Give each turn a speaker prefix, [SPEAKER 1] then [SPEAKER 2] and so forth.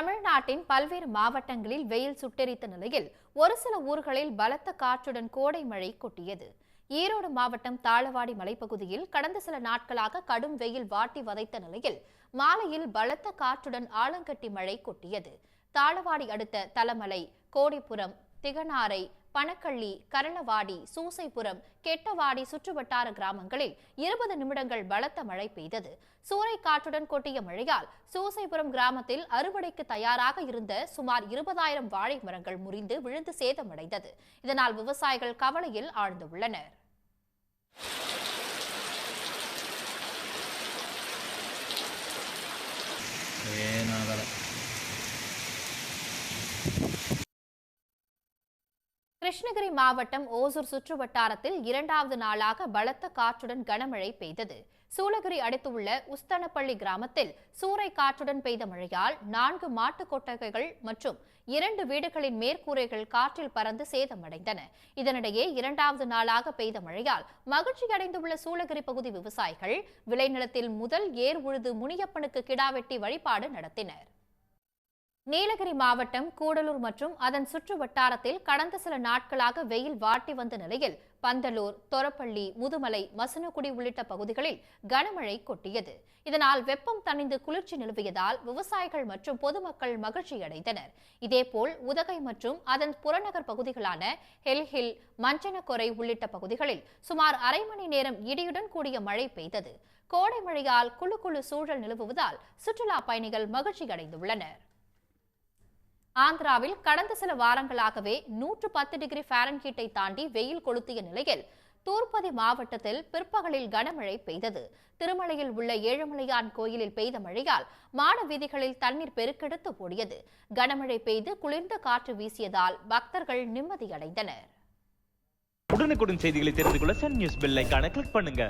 [SPEAKER 1] தமிழ்நாட்டின் பல்வேறு மாவட்டங்களில் வெயில் சுட்டெரித்த நிலையில் ஒரு சில ஊர்களில் பலத்த காற்றுடன் கோடை மழை கொட்டியது. ஈரோடு மாவட்டம் தாளவாடி மலைப்பகுதியில் கடந்த சில நாட்களாக கடும் வெயில் வாட்டி வதைத்த நிலையில் மாலையில் பலத்த காற்றுடன் ஆலங்கட்டி மழை கொட்டியது. தாளவாடி அடுத்த தலமலை கோடிப்புறம் திகனாரை பனக்கள்ளி கரளவாடி சூசைபுரம் கெட்டவாடி சுற்றுவட்டார கிராமங்களில் இருபது நிமிடங்கள் பலத்த மழை பெய்தது. சூறை காற்றுடன் கொட்டிய மழையால் சூசைபுரம் கிராமத்தில் அறுவடைக்கு தயாராக இருந்த சுமார் இருபதாயிரம் வாழை மரங்கள் முறிந்து விழுந்து சேதமடைந்தது. இதனால் விவசாயிகள் கவலையில் ஆழ்ந்துள்ளனர்.
[SPEAKER 2] ஏனாகலை
[SPEAKER 1] கிருஷ்ணகிரி மாவட்டம் ஓசூர் சுற்று வட்டாரத்தில் இரண்டாவது நாளாக பலத்த காற்றுடன் கனமழை பெய்தது. சூளகிரி அடுத்துள்ள உஸ்தனப்பள்ளி கிராமத்தில் சூறை காற்றுடன் பெய்த மழையால் நான்கு மாட்டுக் கொட்டகைகள் மற்றும் இரண்டு வீடுகளின் மேற்கூரைகள் காற்றில் பறந்து சேதமடைந்தன. இதனிடையே இரண்டாவது நாளாக பெய்த மழையால் மகிழ்ச்சியடைந்துள்ள சூளகிரி பகுதி விவசாயிகள் விளைநிலத்தில் முதல் ஏர் உழுது முனியப்பனுக்கு கிடாவெட்டி வழிபாடு நடத்தினர். நீலகிரி மாவட்டம் கூடலூர் மற்றும் அதன் சுற்று வட்டாரத்தில் கடந்த சில நாட்களாக வெயில் வாட்டி வந்த நிலையில் பந்தலூர் தொரப்பள்ளி முதுமலை மசனக்குடி உள்ளிட்ட பகுதிகளில் கனமழை கொட்டியது. இதனால் வெப்பம் தணிந்து குளிர்ச்சி நிலவியதால் விவசாயிகள் மற்றும் பொதுமக்கள் மகிழ்ச்சியடைந்தனர் இதேபோல் உதகை மற்றும் அதன் புறநகர் பகுதிகளான ஹெல்ஹில் மஞ்சனக்கொரை உள்ளிட்ட பகுதிகளில் சுமார் அரை மணி நேரம் இடியுடன் கூடிய மழை பெய்தது. கோடை மழையால் குழு குழு சூழல் நிலவுவதால் சுற்றுலா பயணிகள் மகிழ்ச்சியடைந்துள்ளனர். ஆந்திராவில் கடந்த சில வாரங்களாகவே நூற்று பத்து டிகிரி ஃபாரன்ஹீட்டை தாண்டி வெயில் கொளுத்திய நிலையில் தூர்பதி மாவட்டத்தில் பிற்பகலில் கனமழை பெய்தது. திருமலையில் உள்ள ஏழுமலையான் கோயிலில் பெய்த மழையால் மாட வீதிகளில் தண்ணீர் பெருக்கெடுத்து ஓடியது. கனமழை பெய்து குளிர்ந்த காற்று வீசியதால் பக்தர்கள் நிம்மதியடைந்தனர்.
[SPEAKER 3] உடனுக்குடன் செய்திகளை தெரிந்து கொள்ள சன் நியூஸ் பெல் கிளிக் பண்ணுங்க.